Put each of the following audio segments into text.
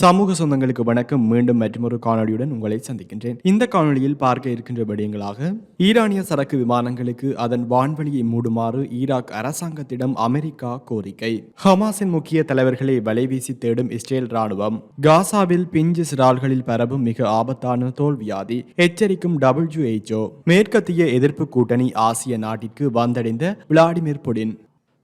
சமூக சொந்தங்களுக்கு வணக்கம். மீண்டும் மற்றொரு காணொலியுடன் உங்களை சந்திக்கின்றேன். இந்த காணொளியில் பார்க்க இருக்கின்ற விடயங்களாக ஈரானிய சரக்கு விமானங்களுக்கு அதன் வான்வழியை மூடுமாறு ஈராக் அரசாங்கத்திடம் அமெரிக்கா கோரிக்கை. ஹமாஸின் முக்கிய தலைவர்களை வலைவீசி தேடும் இஸ்ரேல் ராணுவம் காசாவில் பிஞ்சு சிறால்களில் பரவும் மிக ஆபத்தான தோல்வியாதி எச்சரிக்கும் டபிள்யூஎச்ஓ மேற்கத்திய எதிர்ப்பு கூட்டணி ஆசிய நாட்டிற்கு வந்தடைந்த விளாடிமிர் புடின்.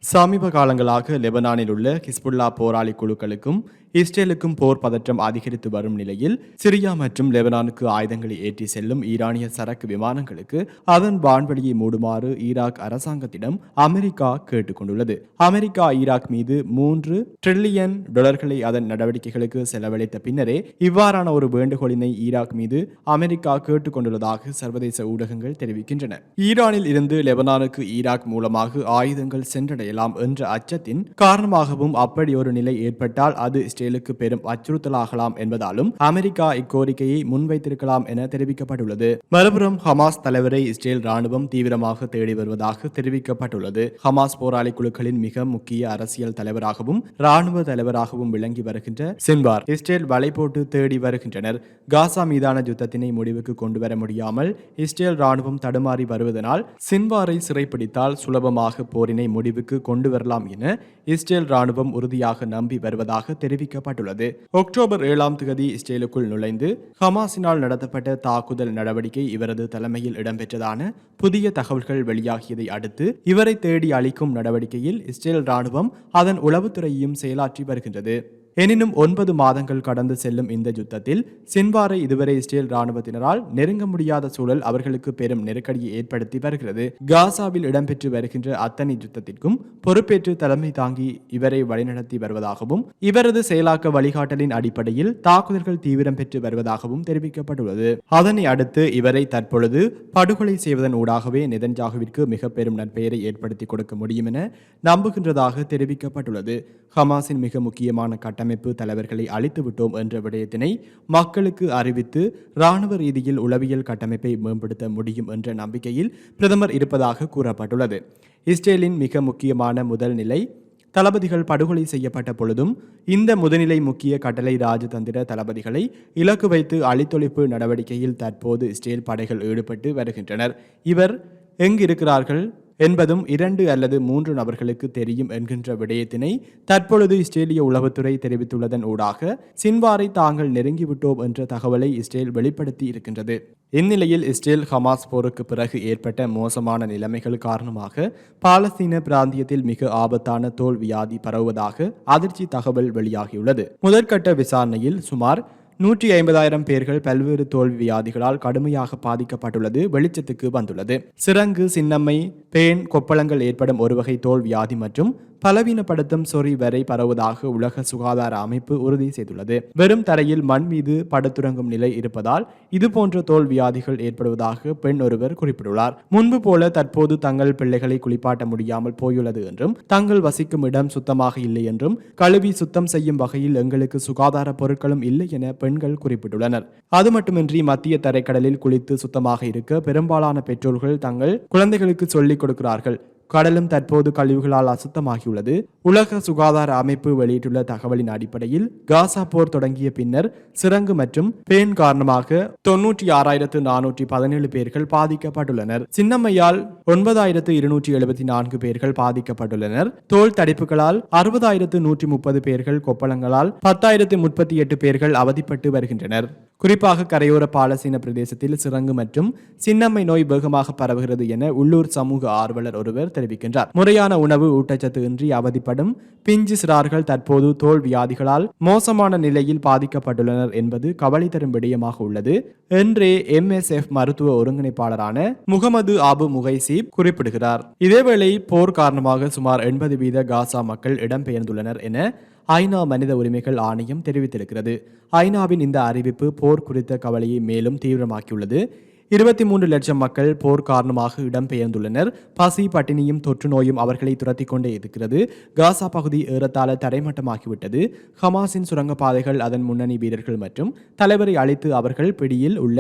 சமீப காலங்களாக லெபனானில் உள்ள ஹிஸ்புல்லா போராளி குழுக்களுக்கும் இஸ்ரேலுக்கும் போர் பதற்றம் அதிகரித்து வரும் நிலையில் சிரியா மற்றும் லெபனானுக்கு ஆயுதங்களை ஏற்றி செல்லும் ஈரானிய சரக்கு விமானங்களுக்கு அதன் வான்வழியை மூடுமாறு ஈராக் அரசாங்கத்திடம் அமெரிக்கா கேட்டுக்கொண்டுள்ளது. அமெரிக்கா ஈராக் மீது மூன்று டிரில்லியன் டாலர்களை அதன் நடவடிக்கைகளுக்கு செலவழித்த பின்னரே இவ்வாறான ஒரு வேண்டுகோளினை ஈராக் மீது அமெரிக்கா கேட்டுக்கொண்டுள்ளதாக சர்வதேச ஊடகங்கள் தெரிவிக்கின்றன. ஈரானில் இருந்து லெபனானுக்கு ஈராக் மூலமாக ஆயுதங்கள் சென்றடையலாம். என்ற அச்சத்தின் காரணமாகவும் அப்படி ஒரு நிலை ஏற்பட்டால் அது இஸ்ரேலுக்கு பெரும் அச்சுறுத்தலாகலாம் என்பதாலும் அமெரிக்கா இக்கோரிக்கையை முன்வைத்திருக்கலாம் என தெரிவிக்கப்பட்டுள்ளது. மறுபுறம் ஹமாஸ் தலைவரை இஸ்ரேல் ராணுவம் தீவிரமாக தேடி வருவதாக தெரிவிக்கப்பட்டுள்ளது. ஹமாஸ் போராளி குழுக்களின் மிக முக்கிய அரசியல் தலைவராகவும் ராணுவ தலைவராகவும் விளங்கி வருகின்ற சின்பார் இஸ்ரேல் வலை போட்டு தேடி வருகின்றனர். காசா மீதான யுத்தத்தினை முடிவுக்கு கொண்டு வர முடியாமல் இஸ்ரேல் ராணுவம் தடுமாறி வருவதனால் சின்வாரை சிறைப்பிடித்தால் சுலபமாக போரினை முடிவுக்கு கொண்டு வரலாம் என இஸ்ரேல் ராணுவம் உறுதியாக நம்பி வருவதாக தெரிவிக்கப்பட்டுள்ளது. அக்டோபர் ஏழாம் தேதி இஸ்ரேலுக்குள் நுழைந்து ஹமாஸினால் நடத்தப்பட்ட தாக்குதல் நடவடிக்கை இவரது தலைமையில் இடம்பெற்றதான புதிய தகவல்கள் வெளியாகியதை அடுத்து இவரை தேடி அளிக்கும் நடவடிக்கையில் இஸ்ரேல் ராணுவம் அதன் உளவுத்துறையையும் செயலாற்றி வருகின்றது. எனினும் ஒன்பது மாதங்கள் கடந்து செல்லும் இந்த யுத்தத்தில் சின்வாரை இதுவரை இஸ்ரேல் ராணுவத்தினரால் நெருங்க முடியாத சூழல் அவர்களுக்கு பெரும் நெருக்கடியை ஏற்படுத்தி வருகிறது. காசாவில் இடம்பெற்று வருகின்ற அத்தனை யுத்தத்திற்கும் பொறுப்பேற்று தலைமை தாங்கி இவரை வழிநடத்தி வருவதாகவும் இவரது செயலாக்க வழிகாட்டலின் அடிப்படையில் தாக்குதல்கள் தீவிரம் பெற்று வருவதாகவும் தெரிவிக்கப்பட்டுள்ளது. அதனை அடுத்து இவரை தற்பொழுது படுகொலை செய்வதன் ஊடாகவே நெதன்ஜாகுவிற்கு மிக பெரும் நற்பெயரை ஏற்படுத்தி கொடுக்க முடியும் என நம்புகின்றதாக தெரிவிக்கப்பட்டுள்ளது. ஹமாஸின் மிக முக்கியமான கட்டம் கட்டமைப்பு தலைவர்களை அழித்து விட்டோம் என்ற விடயத்தினை மக்களுக்கு அறிவித்து இராணுவ ரீதியில் உளவியல் கட்டமைப்பை மேம்படுத்த முடியும் என்ற நம்பிக்கையில் பிரதமர் இருப்பதாக கூறப்பட்டுள்ளது. இஸ்ரேலின் மிக முக்கியமான முதல் நிலை தளபதிகள் படுகொலை செய்யப்பட்ட பொழுதும் இந்த முதுநிலை முக்கிய கட்டளை ராஜதந்திர தளபதிகளை இலக்கு வைத்து அழித்தொழிப்பு நடவடிக்கையில் தற்போது இஸ்ரேல் படைகள் ஈடுபட்டு வருகின்றனர். இவர் எங்கிருக்கிறார்கள்? என்பதும் இரண்டு அல்லது மூன்று நபர்களுக்கு தெரியும் என்கின்ற விடயத்தினை தற்பொழுது இஸ்ரேலிய உளவுத்துறை தெரிவித்துள்ளதன் ஊடாக சின்வாரை தாங்கள் நெருங்கிவிட்டோம் என்ற தகவலை இஸ்ரேல் வெளிப்படுத்தி இருக்கின்றது. இந்நிலையில் இஸ்ரேல் ஹமாஸ் போருக்கு பிறகு ஏற்பட்ட மோசமான நிலைமைகள் காரணமாக பாலஸ்தீன பிராந்தியத்தில் மிக ஆபத்தான தோல் வியாதி பரவுவதாக அதிர்ச்சி தகவல் வெளியாகியுள்ளது. முதற்கட்ட விசாரணையில் சுமார் நூற்றி ஐம்பதாயிரம் பேர்கள் பல்வேறு தோல்வி வியாதிகளால் கடுமையாக பாதிக்கப்பட்டுள்ளது வெளிச்சத்துக்கு வந்துள்ளது. சிறங்கு சின்னம்மை பேன் கொப்பளங்கள் ஏற்படும் ஒரு வகை தோல் வியாதி மற்றும் பலவீனப்படுத்தும் சொறி வரை பரவுவதாக உலக சுகாதார அமைப்பு உறுதி செய்துள்ளது. வெறும் தரையில் மண் மீது படுத்துறங்கும் நிலை இருப்பதால் இதுபோன்ற தோல் வியாதிகள் ஏற்படுவதாக பெண் ஒருவர் குறிப்பிட்டுள்ளார். முன்பு போல தற்போது தங்கள் பிள்ளைகளை குளிப்பாட்ட முடியாமல் போயுள்ளது என்றும் தங்கள் வசிக்கும் இடம் சுத்தமாக இல்லை என்றும் கழுவி சுத்தம் செய்யும் வகையில் எங்களுக்கு சுகாதார பொருட்களும் இல்லை என பெண்கள் குறிப்பிட்டுள்ளனர். அது மட்டுமின்றி மத்திய தரைக்கடலில் குளித்து சுத்தமாக இருக்க பெரும்பாலான பெற்றோர்கள் தங்கள் குழந்தைகளுக்கு சொல்லிக் கொடுக்கிறார்கள். கடலும் தற்போது கழிவுகளால் அசுத்தமாகியுள்ளது. உலக சுகாதார அமைப்பு வெளியிட்டுள்ள தகவலின் அடிப்படையில் காசா போர் தொடங்கிய பின்னர் சிறங்கு மற்றும் பேன் காரணமாக தொன்னூற்றி ஆறாயிரத்து நானூற்றி பதினேழு பேர்கள் பாதிக்கப்பட்டுள்ளனர். சின்னம்மையால் ஒன்பதாயிரத்து இருநூற்றி எழுபத்தி நான்கு பேர்கள் பாதிக்கப்பட்டுள்ளனர். தோல் தடிப்புகளால் அறுபதாயிரத்து நூற்றி முப்பது பேர்கள் கொப்பளங்களால் பத்தாயிரத்து முப்பத்தி எட்டு பேர்கள் அவதிப்பட்டு வருகின்றனர். குறிப்பாக கரையோர பாலசீன பிரதேசத்தில் சிறங்கு மற்றும் சின்னம்மை நோய் வேகமாக பரவுகிறது என உள்ளூர் சமூக ஆர்வலர் ஒருவர் தெரிவிக்கின்றார். முறையான உணவு ஊட்டச்சத்து இன்றி அவதிப்படும் பிஞ்சு சிறார்கள் தற்போது தோல் வியாதிகளால் மோசமான நிலையில் பாதிக்கப்பட்டுள்ளனர் என்பது கவலை தரும் விடயமாக உள்ளது. என்றே எம்எஸ்எஃப் மருத்துவ ஒருங்கிணைப்பாளரான முகமது ஆபு முகைசீப் குறிப்பிடுகிறார். இதேவேளை போர் காரணமாக சுமார் எண்பது வீத காசா மக்கள் இடம்பெயர்ந்துள்ளனர் என ஐநா மனித உரிமைகள் ஆணையம் தெரிவித்திருக்கிறது. ஐநாவின் இந்த அறிவிப்பு போர் குறித்த கவலையை மேலும் தீவிரமாக்கியுள்ளது. இருபத்தி மூன்று லட்சம் மக்கள் போர் காரணமாக இடம்பெயர்ந்துள்ளனர். பசி பட்டினியும் தொற்று நோயும் அவர்களை துரத்தி கொண்டே இருக்கிறது. காசா பகுதி ஏறத்தாழ தரைமட்டமாகிவிட்டது. ஹமாஸின் சுரங்கப்பாதைகள் அதன் முன்னணி வீரர்கள் மற்றும் தலைவரை அழைத்து அவர்கள் பிடியில் உள்ள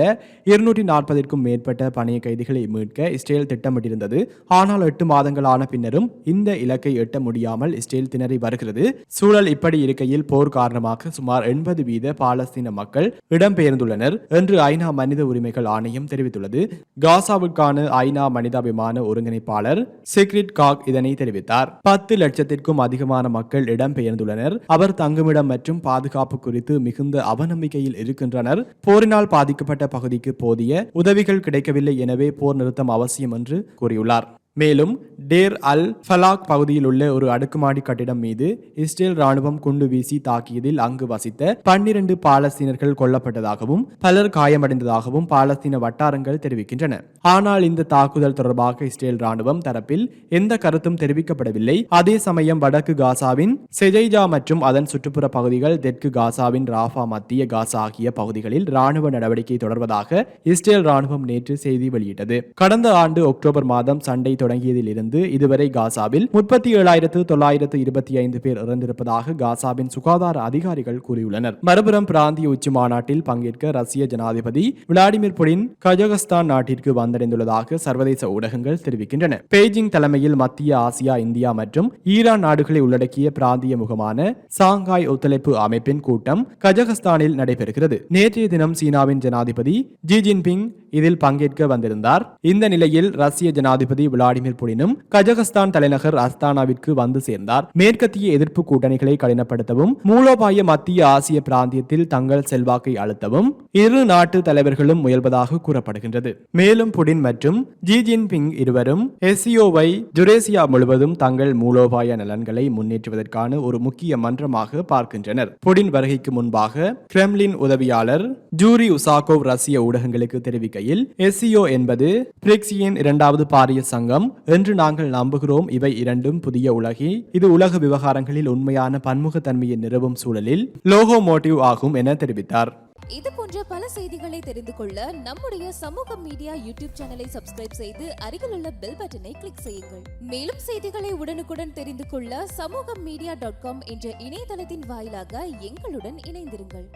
இருநூற்றி நாற்பதிற்கும் மேற்பட்ட பணைய கைதிகளை மீட்க இஸ்ரேல் திட்டமிட்டிருந்தது. ஆனால் எட்டு மாதங்களான பின்னரும் இந்த இலக்கை எட்ட முடியாமல் இஸ்ரேல் திணறி வருகிறது. சூழல் இப்படி இருக்கையில் போர் காரணமாக சுமார் எண்பது வீத பாலஸ்தீன மக்கள் இடம்பெயர்ந்துள்ளனர். என்று ஐநா மனித உரிமைகள் ஆணையம் தெரிவித்துள்ளது. காசாவுக்கான ஐநா மனிதாபிமான ஒருங்கிணைப்பாளர் சிக்ரிட் காக் இதனை தெரிவித்தார். பத்து லட்சத்திற்கும் அதிகமான மக்கள் இடம்பெயர்ந்துள்ளனர். அவர் தங்குமிடம் மற்றும் பாதுகாப்பு குறித்து மிகுந்த அவநம்பிக்கையில் இருக்கின்றனர். போரினால் பாதிக்கப்பட்ட பகுதிக்கு போதிய உதவிகள் கிடைக்கவில்லை எனவே போர் நிறுத்தம் அவசியம் என்று கூறியுள்ளார். மேலும் டேர் அல் ஃபலாக் பகுதியில் உள்ள ஒரு அடுக்குமாடி கட்டிடம் மீது இஸ்ரேல் ராணுவம் குண்டு வீசி தாக்கியதில் அங்கு வசித்த பன்னிரண்டு பாலஸ்தீனர்கள் கொல்லப்பட்டதாகவும் பலர் காயமடைந்ததாகவும் பாலஸ்தீன வட்டாரங்கள் தெரிவிக்கின்றன. ஆனால் இந்த தாக்குதல் தொடர்பாக இஸ்ரேல் ராணுவம் தரப்பில் எந்த கருத்தும் தெரிவிக்கப்படவில்லை. அதே சமயம் வடக்கு காசாவின் செஜைஜா மற்றும் அதன் சுற்றுப்புற பகுதிகள் தெற்கு காசாவின் ராஃபா மத்திய காசா ஆகிய பகுதிகளில் ராணுவ நடவடிக்கை தொடர்வதாக இஸ்ரேல் ராணுவம் நேற்று செய்தி வெளியிட்டது. கடந்த ஆண்டு அக்டோபர் மாதம் சண்டை தொடங்கியதிலிருந்து இதுவரை காசாவில் முப்பத்தி ஏழாயிரத்து தொள்ளாயிரத்து இருபத்தி ஐந்து பேர் இறந்திருப்பதாக காசாவின் சுகாதார அதிகாரிகள் கூறியுள்ளனர். மறுபுறம் பிராந்திய உச்சி மாநாட்டில் பங்கேற்க ரஷ்ய ஜனாதிபதி விளாடிமிர் புடின் கஜகஸ்தான் நாட்டிற்கு வந்தடைந்துள்ளதாக சர்வதேச ஊடகங்கள் தெரிவிக்கின்றன. பெய்ஜிங் தலைமையில் மத்திய ஆசியா இந்தியா மற்றும் ஈரான் நாடுகளை உள்ளடக்கிய பிராந்திய முகமான சாங்காய் ஒத்துழைப்பு அமைப்பின் கூட்டம் கஜகஸ்தானில் நடைபெறுகிறது. நேற்றைய தினம் சீனாவின் ஜனாதிபதி ஜி ஜின்பிங் இதில் பங்கேற்க வந்திருந்தார். இந்த நிலையில் ரஷ்ய ஜனாதிபதி விளாடி விளாடிமிர் புடினும் கஜகஸ்தான் தலைநகர் அஸ்தானாவிற்கு வந்து சேர்ந்தார். மேற்கத்திய எதிர்ப்பு கூட்டணிகளை கடினப்படுத்தவும் மூலோபாய மத்திய ஆசிய பிராந்தியத்தில் தங்கள் செல்வாக்கை அழுத்தவும் இரு நாட்டு தலைவர்களும் முயல்வதாக கூறப்படுகின்றது. மேலும் புடின் மற்றும் ஜி ஜின்பிங் இருவரும் எஸ்சிஓவை ஜுரேசியா முழுவதும் தங்கள் மூலோபாய நலன்களை முன்னேற்றுவதற்கான ஒரு முக்கிய மன்றமாக பார்க்கின்றனர். புடின் வருகைக்கு முன்பாக கிரெம்லின் உதவியாளர் ஜூரி உசாகோவ் ரஷ்ய ஊடகங்களுக்கு தெரிவிக்கையில் எஸ்சிஓ என்பது பிரிக்ஸியின் இரண்டாவது பாரிய சங்கம் என்று நாங்கள் நம்புகிறோம். இவை இரண்டும் புதிய உலகில் இது உலக விவகாரங்களில் உண்மையான பன்முகத்தன்மையை நிறுவும் சூழலில் லோகோ மோட்டிவ் ஆகும் என தெரிவித்தார். இது போன்ற பல செய்திகளை தெரிந்து கொள்ள நம்முடைய சமூக மீடியா யூடியூப் சேனலை சப்ஸ்கிரைப் செய்து அருகிலுள்ள பெல் பட்டனை கிளிக் செய்யுங்கள். மேலும் செய்திகளை உடனுக்குடன் தெரிந்து கொள்ள சமூக மீடியா டாட் காம் என்ற இணையதளத்தின் வாயிலாக எங்களுடன் இணைந்திருங்கள்.